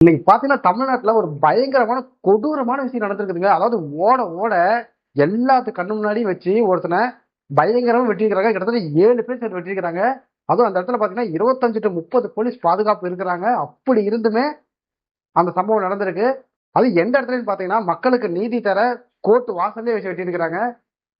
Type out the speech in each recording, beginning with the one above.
இன்னைக்கு பாத்தீங்கன்னா தமிழ்நாட்டுல ஒரு பயங்கரமான கொடூரமான விஷயம் நடந்திருக்குதுங்க. அதாவது ஓட ஓட எல்லாத்து கண்ணு முன்னாடியும் வச்சு ஒருத்தனை பயங்கரமா வெட்டியிருக்கிறாங்க கிட்டத்தட்ட ஏழு பேர் சேர்த்து வெட்டியிருக்கிறாங்க அதுவும் அந்த இடத்துல பாத்தீங்கன்னா இருபத்தஞ்சு டு முப்பது போலீஸ் பாதுகாப்பு இருக்கிறாங்க. அப்படி இருந்துமே அந்த சம்பவம் நடந்திருக்கு. அது எந்த இடத்துலன்னு பாத்தீங்கன்னா மக்களுக்கு நீதி தர கோர்ட் வாசலே வச்சு வெட்டியிருக்கிறாங்க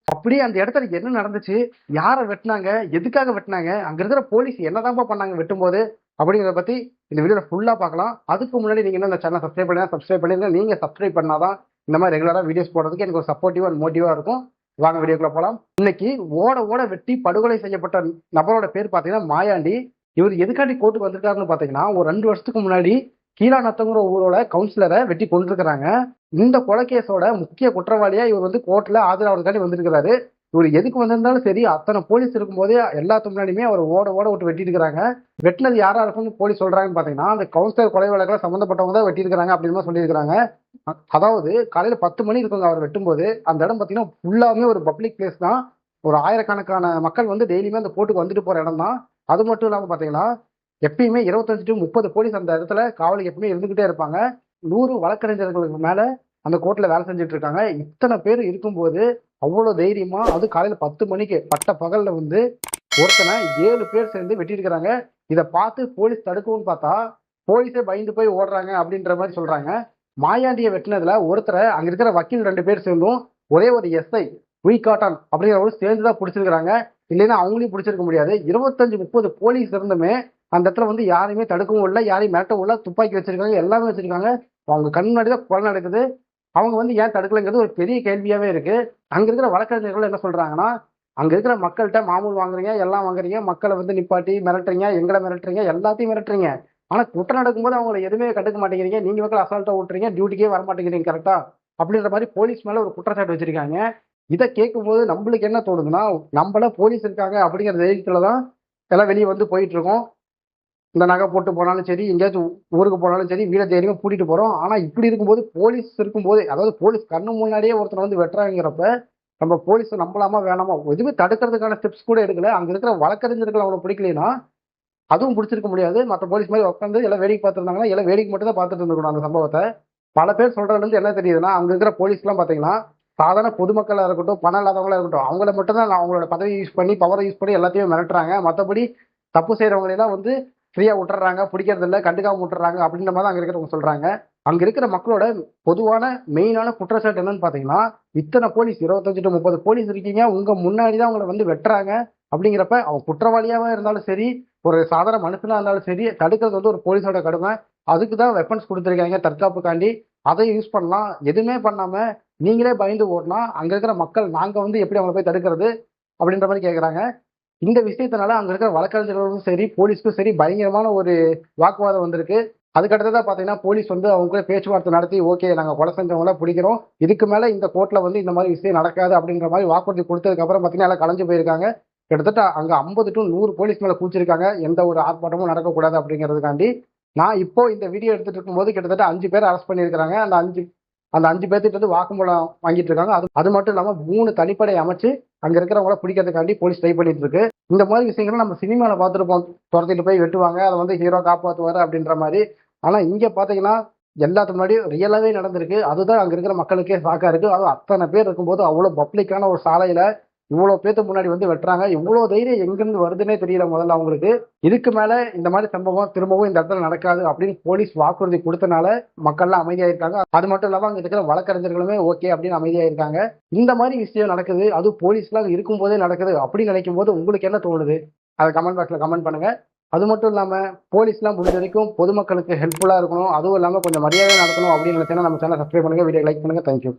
அப்படியே அந்த இடத்துல என்ன நடந்துச்சு? யாரை வெட்டினாங்க? எதுக்காக வெட்டினாங்க? அங்க இருக்கிற போலீஸ் என்னதான்ப்பா பண்ணாங்க வெட்டும்போது? அப்படிங்கிறத பத்தி இந்த வீடியோவில் ஃபுல்லா பார்க்கலாம். அதுக்கு முன்னாடி நீங்க என்ன இந்த சேனல் சப்ஸ்கிரைப் பண்ணா சப்ஸ்கிரைப் பண்ணிருங்க. நீங்க சப்ஸ்கிரைப் பண்ணாதான் இந்த மாதிரி ரெகுலரா வீடியோஸ் போடுறதுக்கு எனக்கு ஒரு சப்போர்ட்டிவா அண்ட் மோட்டிவா இருக்கும். வாங்க வீடியோக்குள்ள போலாம். இன்னைக்கு ஓட ஓட வெட்டி படுகொலை செய்யப்பட்ட நபரோட பேர் பாத்தீங்கன்னா மாயாண்டி. இவர் எதுக்காண்டி கோர்ட்டுக்கு வந்திருக்காருன்னு பாத்தீங்கன்னா ஒரு ரெண்டு வருஷத்துக்கு முன்னாடி கீழா கீழாநத்தங்கிற ஊரோட கவுன்சிலரை வெட்டி கொண்டிருக்கிறாங்க இந்த கொலைகேஸோட முக்கிய குற்றவாளியா இவர் வந்து கோர்ட்ல ஆஜராகிறதுக்காண்டி வந்திருக்கிறாரு. இவர் எதுக்கு வந்திருந்தாலும் சரி அத்தனை போலீஸ் இருக்கும்போதே எல்லாத்து முன்னாடியுமே அவர் ஓட ஓட விட்டு வெட்டிட்டு வெட்டினது யாரா இருக்கும்னு போலீஸ் சொல்றாங்கன்னு பாத்தீங்கன்னா அந்த கவுன்சிலர் கொலை வழக்கில் சம்மந்தப்பட்டவங்க தான் வெட்டியிருக்கிறாங்க அப்படின்னு சொல்லியிருக்கிறாங்க. அதாவது காலையில பத்து மணி இருக்குங்க அவர் வெட்டும்போது அந்த இடம் பாத்தீங்கன்னா ஃபுல்லாமே ஒரு பப்ளிக் பிளேஸ் தான். ஒரு ஆயிரக்கணக்கான மக்கள் வந்து டெய்லியுமே அந்த போட்டுக்கு வந்துட்டு போற இடம் தான். அது மட்டும் இல்லாம பாத்தீங்கன்னா எப்பயுமே இருபத்தஞ்சு டு முப்பது போலீஸ் அந்த இடத்துல காவலுக்கு எப்பயுமே இருந்துகிட்டே இருப்பாங்க. நூறு வழக்கறிஞர்களுக்கு மேல அந்த கோர்ட்ல வேலை செஞ்சுட்டு இருக்காங்க. இத்தனை பேர் இருக்கும்போது அவ்வளவு தைரியமா அது காலையில பத்து மணிக்கு பட்ட பகல்ல வந்து ஒருத்தனை ஏழு பேர் சேர்ந்து வெட்டியிருக்கிறாங்க. இதை பார்த்து போலீஸ் தடுக்கவும் பார்த்தா போலீஸே பயந்து போய் ஓடுறாங்க அப்படின்ற மாதிரி சொல்றாங்க. மாயாண்டியை வெட்டினதுல ஒருத்தரை அங்க இருக்கிற வக்கீல் ரெண்டு பேர் சேர்ந்தும் ஒரே ஒரு எஸ்ஐ காட்டான் அப்படிங்கிறவங்க சேர்ந்து தான் பிடிச்சிருக்கிறாங்க. இல்லைன்னா அவங்களையும் பிடிச்சிருக்க முடியாது. இருபத்தஞ்சு முப்பது போலீஸ் இருந்துமே அந்த இடத்துல வந்து யாரையுமே தடுக்கவும் இல்லை யாரையும் மிரட்டவும் இல்லை துப்பாக்கி வச்சிருக்காங்க எல்லாமே வச்சிருக்காங்க. அவங்க கண் முன்னாடி தான் கொலை நடக்குது. அவங்க வந்து ஏன் தடுக்கலைங்கிறது ஒரு பெரிய கேள்வியாகவே இருக்குது அங்கே இருக்கிற வழக்கறிஞர்கள் என்ன சொல்கிறாங்கன்னா அங்கே இருக்கிற மக்கள்கிட்ட மாமூல் வாங்குறீங்க எல்லாம் வாங்குறீங்க மக்களை வந்து நிப்பாட்டி மிரட்டுறீங்க எங்களை மிரட்டுறீங்க எல்லாத்தையும் மிரட்டுறீங்க. ஆனால் குற்றம் நடக்கும்போது அவங்களை எதுவுமே கண்டுக்க மாட்டேங்கிறீங்க நீங்கள் மக்கள் அசால்ட்டாக விட்டுறீங்க டியூட்டிக்கே வர மாட்டேங்கிறீங்க கரெக்டாக அப்படின்ற மாதிரி போலீஸ் மேலே ஒரு குற்றச்சாட்டு வச்சுருக்காங்க. இதை கேட்கும்போது நம்மளுக்கு என்ன தோணுதுன்னா நம்மள போலீஸ் இருக்காங்க அப்படிங்கிற தைரியத்தில் தான் எல்லாம் வெளியே வந்து போயிட்டுருக்கோம் இந்த நகை போட்டு போனாலும் சரி எங்கேயாச்சும் ஊருக்கு போனாலும் சரி வீட தைரியமா கூட்டிட்டு போறோம். ஆனா இப்படி இருக்கும்போது போலீஸ் இருக்கும்போது அதாவது போலீஸ் கண்ணு முன்னாடியே ஒருத்தர் வந்து வெட்டுறாங்கிறப்ப நம்ம போலீஸ் நம்பலாமா வேணாமா எதுவுமே தடுக்கிறதுக்கான ஸ்டெப்ஸ் கூட எடுக்கல. அங்க இருக்கிற வழக்கறிஞர்கள் அவனை பிடிக்கலைன்னா அதுவும் பிடிச்சிருக்க முடியாது. மற்ற போலீஸ் மாதிரி உட்காந்து எல்லாம் வேடிக்கை பார்த்துருந்தாங்கன்னா எல்லாம் வேடிக்கை மட்டும் தான் பார்த்துட்டு இருந்திருக்கணும் அந்த சம்பவத்தை. பல பேர் சொல்றதுல இருந்து என்ன தெரியுதுன்னா அங்க இருக்கிற போலீஸ்லாம் பாத்தீங்கன்னா சாதாரண பொதுமக்களாக இருக்கட்டும் பணம் இல்லாதவங்களா இருக்கட்டும் அவங்கள மட்டும் தான் அவங்களோட பதவி யூஸ் பண்ணி பவரை யூஸ் பண்ணி எல்லாத்தையும் மிரட்டுறாங்க. மற்றபடி தப்பு செய்யறவங்களெல்லாம் வந்து ஃப்ரீயா விட்டுறாங்க பிடிக்கிறது இல்லை கண்டுக்காம விட்டுறாங்க அப்படின்ற மாதிரி அங்கே அங்க இருக்கிறவங்க சொல்றாங்க. அங்க இருக்கிற மக்களோட பொதுவான மெயினான குற்றச்சாட்டு என்னன்னு பாத்தீங்கன்னா இத்தனை போலீஸ் இருபத்தஞ்சு டு முப்பது போலீஸ் இருக்கீங்க உங்க முன்னாடி தான் அவங்கள வந்து வெட்டுறாங்க அப்படிங்கிறப்ப அவன் குற்றவாளியாவே இருந்தாலும் சரி ஒரு சாதாரண மனுஷனா இருந்தாலும் சரி தடுக்கிறது வந்து ஒரு போலீஸோட கடமை. அதுக்கு தான் வெப்பன்ஸ் கொடுத்துருக்காங்க தற்காப்புக்காண்டி. அதை யூஸ் பண்ணலாம். எதுவுமே பண்ணாம நீங்களே பயந்து ஓடனா அங்க இருக்கிற மக்கள் நாங்க வந்து எப்படி அவங்களை போய் தடுக்கிறது அப்படின்ற மாதிரி கேட்குறாங்க இந்த விஷயத்தினால அங்க இருக்கிற வழக்கறிஞர்களுக்கும் சரி போலீஸ்க்கும் சரி பயங்கரமான ஒரு வாக்குவாதம் வந்திருக்கு. அதுக்கடுத்ததாக பாத்தீங்கன்னா போலீஸ் வந்து அவங்க கூட பேச்சுவார்த்தை நடத்தி ஓகே நாங்க கொலை செஞ்சவங்கள பிடிக்கிறோம். இதுக்கு மேல இந்த கோர்ட்ல வந்து இந்த மாதிரி விஷயம் நடக்காது அப்படிங்கிற மாதிரி வாக்குறுதி கொடுத்ததுக்கு அப்புறம் பாத்தீங்கன்னா எல்லாம் கலைஞ்சு போயிருக்காங்க. கிட்டத்தட்ட அங்க ஐம்பது டு நூறு போலீஸ் மேல கூச்சிருக்காங்க எந்த ஒரு ஆர்ப்பாட்டமும் நடக்கக்கூடாது அப்படிங்கிறதுக்காண்டி. நான் இப்போ இந்த வீடியோ எடுத்துட்டு இருக்கும்போது கிட்டத்தட்ட அஞ்சு பேர் அரெஸ்ட் பண்ணியிருக்காங்க அந்த அஞ்சு அந்த அஞ்சு பேர்த்திட்ட வந்து வாக்குமூலம் வாங்கிட்டு இருக்காங்க. அது அது மட்டும் இல்லாம மூணு தனிப்படை அமைச்சு அங்க இருக்கிறவங்கள பிடிக்கிறதுக்காண்டி போலீஸ் ட்ரை பண்ணிட்டு இருக்கு. இந்த மாதிரி விஷயங்களை நம்ம சினிமால பார்த்துருப்போம். துரத்திட்டு போய் வெட்டுவாங்க. அதை வந்து ஹீரோ காப்பாத்துவாரு அப்படின்ற மாதிரி. ஆனா இங்க பாத்தீங்கன்னா எல்லாத்துக்கு முன்னாடியும் ரியலாவே நடந்திருக்கு. அதுதான் அங்க இருக்கிற மக்களுக்கே ஷாக்கா இருக்கு. அதுவும் அத்தனை பேர் இருக்கும்போது அவ்வளவு பப்ளிக்கான ஒரு சாலையில இவ்வளவு பேத்துக்கு முன்னாடி வந்து வெட்டுறாங்க. இவ்வளவு தைரியம் எங்கிருந்து வருதுன்னே தெரியல முதல்ல அவங்களுக்கு. இதுக்கு மேல இந்த மாதிரி சம்பவம் திரும்பவும் இந்த இடத்துல நடக்காது அப்படின்னு போலீஸ் வாக்குறுதி கொடுத்தனால மக்கள்லாம் அமைதியாயிருக்காங்க. அது மட்டும் இல்லாம அங்க இருக்கிற வழக்கறிஞர்களுமே ஓகே அப்படின்னு அமைதியாயிருக்காங்க. இந்த மாதிரி விஷயம் நடக்குது. அது போலீஸ்லாம் இருக்கும்போதே நடக்குது அப்படின்னு நினைக்கும் போது உங்களுக்கு என்ன தோணுது? அதை கமெண்ட் பாக்ஸ்ல கமெண்ட் பண்ணுங்க. அது மட்டும் இல்லாம போலீஸ்லாம் முடிஞ்ச வரைக்கும் பொதுமக்களுக்கு ஹெல்ப்ஃபுல்லா இருக்கணும். அதுவும் இல்லாம கொஞ்சம் மரியாதை நடத்தணும் அப்படின்னு நினைச்சேன்னா நம்ம சேனல் சப்ஸ்கிரைப் பண்ணுங்க வீடியோ லைக் பண்ணுங்க. Thank you